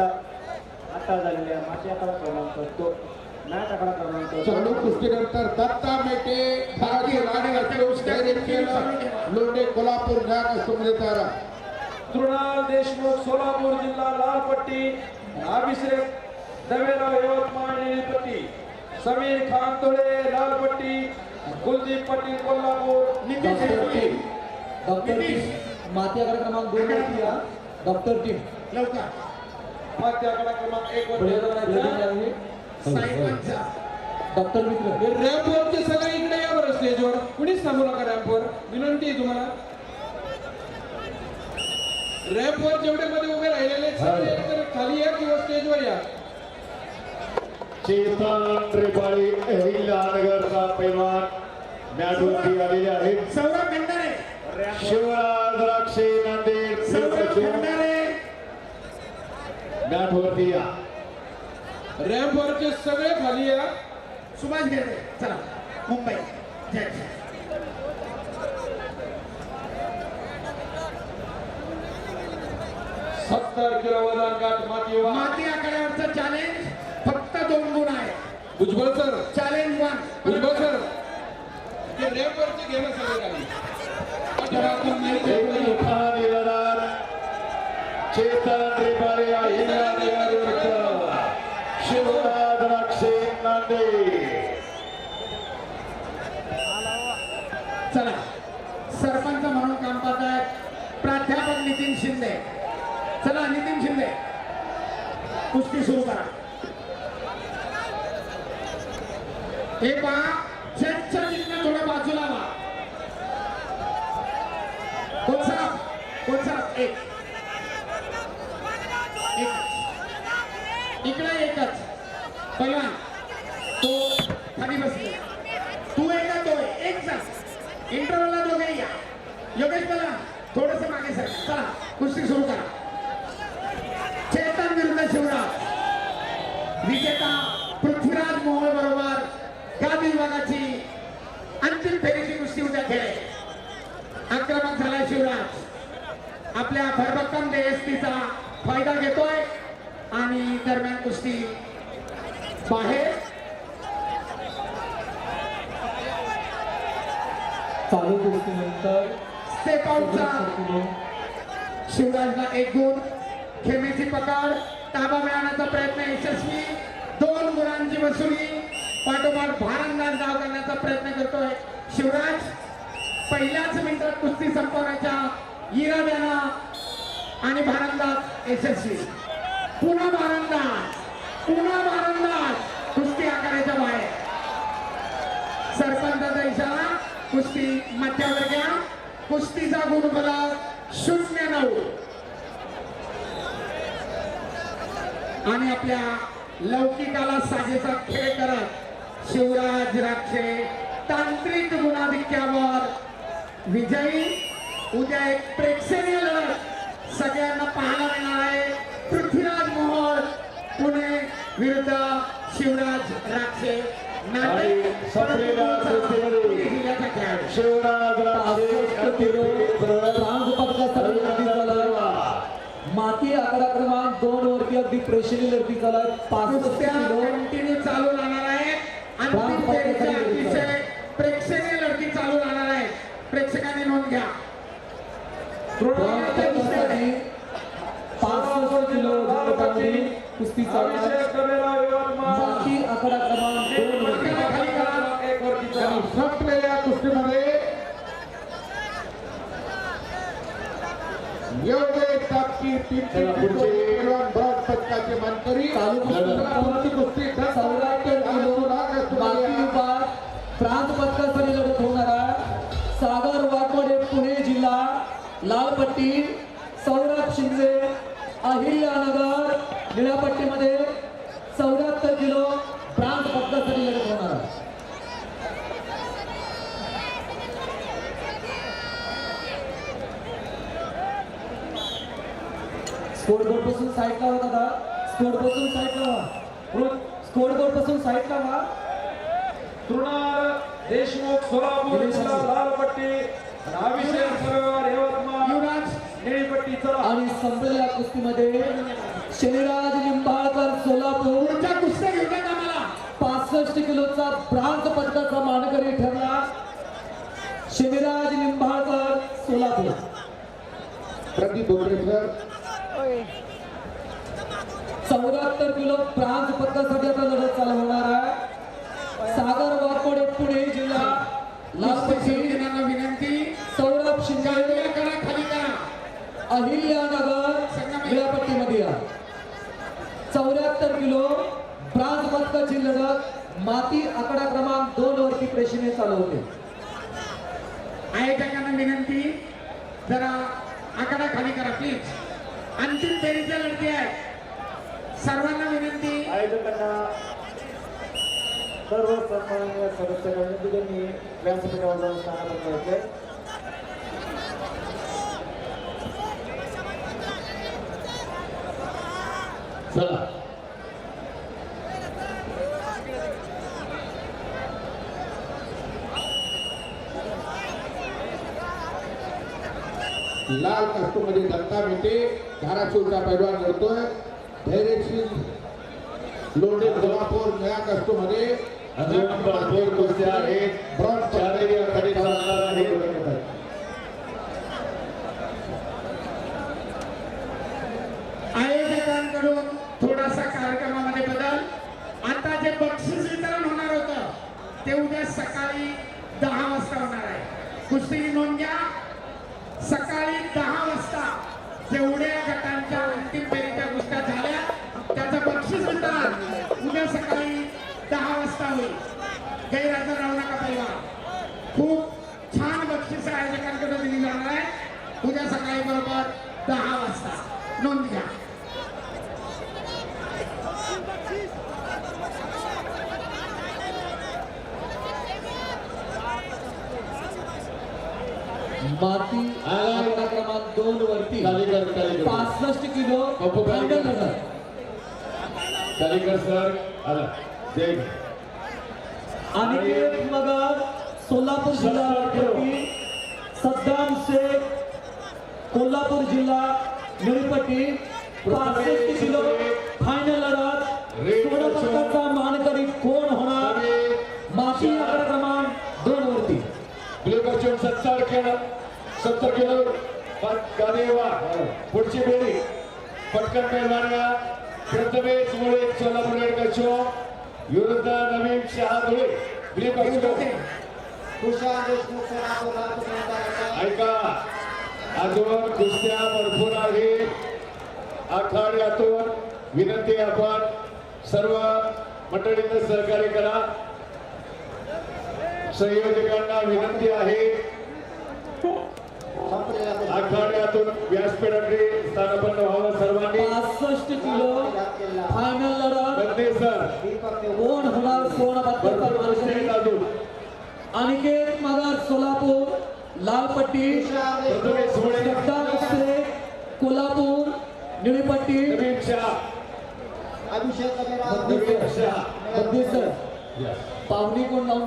आता आता झालेल्या माती आकडा क्रमांक तो मॅच आकडा क्रमांक चालू कुस्तीनंतर दत्ता मेटे धाराची राणे लोंढे कोल्हापूर ज्ञान सुमलेतारा तृणाल देशमुख सोलापूर जिल्हा लालपट्टी अभिषेक दवेराव यवतमाळ निळीपट्टी समीर खान लालपट्टी कुलदीप पाटील कोल्हापूर डॉक्टर माती क्रमांक दोन डॉक्टर टीम मध्य आकडा क्रमांक एक वर पुढे खेळला जायचं. जायचा. आहे. डॉक्टर मित्र. रॅम्पवरचे सगळे इकडे या बरं स्टेजवर. कुणीच थांबू नका रॅम्पवर विनंती आहे तुम्हाला. रॅम्पवर जेवढे मध्ये उभे राहिलेले सगळे खाली या किंवा स्टेजवर या. चेतन रेपाळी अहिल्यानगरचा पैलवान मॅटवरती आलेले आहेत. सौरभ खंडारे. शिवराज द्राक्षे नांदेड सौरभ खंडारे मॅटवरती या. रॅम्पवरचे सगळे खाली या. सुभाष घेते चला. मुंबई. जय. सत्तर किलो वजन गट माती. माती आकड्यावरचं चॅलेंज फक्त दोन गुण आहे Bhujbal sir. Challenge one Bhujbal sir. ते रॅम्पवरचे घे ना सगळे खाली चला सरपंच म्हणून काम पाहत प्राध्यापक नितीन शिंदे. चला नितीन शिंदे. कुस्ती सुरू करा. हे पहा जजच्या तिथनं थोडं बाजूला व्हा कोण साहेब कोण साहेब एक एक इकडे एकच पहिला तो खाली बसले तू एक का तो एक एक जा इंटरव्हलला दोघे या. योगेश मला थोडस मागे सर चला. कुस्ती सुरू करा. चेतन विरुद्ध शिवराज. विजेता पृथ्वीराज मोहोळ बरोबर गादी विभागाची अंतिम फेरीची कुस्ती उद्या खेळे आक्रमक झालाय शिवराज. आपल्या भरभक्कम देयस्तीचा फायदा घेतोय. आणि दरम्यान कुस्ती बाहेर. चालू कुस्तीनंतर स्टेप आउटचा शिवराजला एक गुण खेमेची पकड ताबा मिळवण्याचा प्रयत्न यशस्वी दोन गुणांची वसुली पाठोपाठ भारंदाज धाव करण्याचा प्रयत्न करतोय शिवराज. पहिल्याच मिनिटात कुस्ती संपवण्याच्या इराद्यानं आणि भारंदाज यशस्वी. पुन्हा भारंदाज पुन्हा भारंदाज कुस्ती आकाराच्या बाहेर सरपंचाचा इशारा कुस्ती मध्यावर घ्या. कुस्तीचा गुण फलक शून्य नऊ. आणि आपल्या लौकिकाला साजेचा खेळ करत शिवराज राक्षे तांत्रिक गुणाधिक्यावर विजयी. उद्या एक प्रेक्षणीय लढत. सगळ्यांना पाहायला मिळणार आहे. पृथ्वीराज मोहोळ पुणे विरुद्ध शिवराज राक्षे. आणि माती आकडा क्रमांक दोन वरती अगदी प्रेक्षणीय लढती पासष्ट किलो. कंटिन्यू चालू राहणार आहे. अंतिम फेरीच्या अतिशय प्रेक्षणीय लढती चालू राहणार आहे. प्रेक्षकांनी नोंद घ्या. पासष्ट किलो. कुस्ती चालू माती आकडा क्रमांक दोन वरती खाली करा. एक वरती चला. संपलेल्या कुस्तीमध्ये एवढे पैलवान ब्रॉड पदकाचे मानकरी. कुस्ती साईडला व्हा दादा. स्कोरपासून साईडला व्हा स्कोर बोर्डपासून साईडला व्हा तृणाल देशमुख सोलापूर जिल्हा लालपट्टी अभिषेक सरवार यवतमाळ युवराज. निळीपट्टी चला. आणि संपलेल्या कुस्तीमध्ये शनिराज निंबाळकर सोलापूर. कुस्त्या घेऊ नका मला पासष्ट किलोचा ब्रांज पदकाचा मानकरी ठरला. शनिराज निंबाळकर सोलापूर. प्रदीप बोर्डेकर चौऱ्याहत्तर किलो ब्रांज पदकासाठी आता लढत चालू होणार आहे. सागर वाकोडे पुणे जिल्हा. लालपट्टी विनंती. सौरभ शिंदे अहिल्यानगर वेळापट्टीमध्ये या. चौऱ्याहत्तर किलो ब्रांज पदकाची लढत. माती आकडा क्रमांक दोन वरती प्रेक्षणीय चालू होते. आयोजकांना विनंती जरा आकडा खाली करा प्लीज अंतिम फेरीच्या लढती आहे. सर्वांना विनंती. आयोजकांना सर्व सन्माननीय सदस्यांना विनंती त्यांनी व्यासपीठावर जाऊन स्थानापन्न चला. लाल कास्टूमध्ये दत्ता मेटे धाराशिवचा पैलवान लढतोय. कोल्हापूर भरपूर कुस्त्या आहेत आखाडी चालणार आहेत आयोजकांकडून थोडासा कार्यक्रमामध्ये बदल. आता जे बक्षीस वितरण होणार होतं ते उद्या सकाळी दहा वाजता होणार आहे. कुस्ती नोंद घ्या. सकाळी दहा वाजता जेवढ्या नोंद घ्या माती आकडा क्रमांक दोन वरती. कालीकर कालीकर. पासष्ट किलो पप्पू कालीकर. फायनल लढत कालीकर सर आला. हिंद. अनिकेत मगर सोलापूर जिल्हा सद्दाम शेख कोल्हापूर जिल्हा निळपट्टी पासष्ट किलो फायनल लढत सोळा पदकाचा मानकरी कोण होणार? माती आकडा क्रमांक दोन वरती. बिलकुल सत्तर किलो. सत्तर किलो. गादीवा पुढची बेडी पटकन पैलवानगा प्रथमेश मुळे सोलापूर कशो विरुद्ध नवीन शहा धुळे. बिलकुल ऐका. अजून कुस्त्या भरपूर आहेत. आखाड्यातून विनंती आपण सर्व मंडळींना सहकार्य करा. संयोजकांना विनंती आहे. आखाड्यातून व्यासपीठाकडे स्थानापन्न व्हावं सर्वांनी. पासष्ट किलो फायनल लढत सर. कोण होणार सोळा अनिकेत सोलापूर. लालपट्टी कोल्हापूर निळीपट्टी. पाहुणी कोण लावून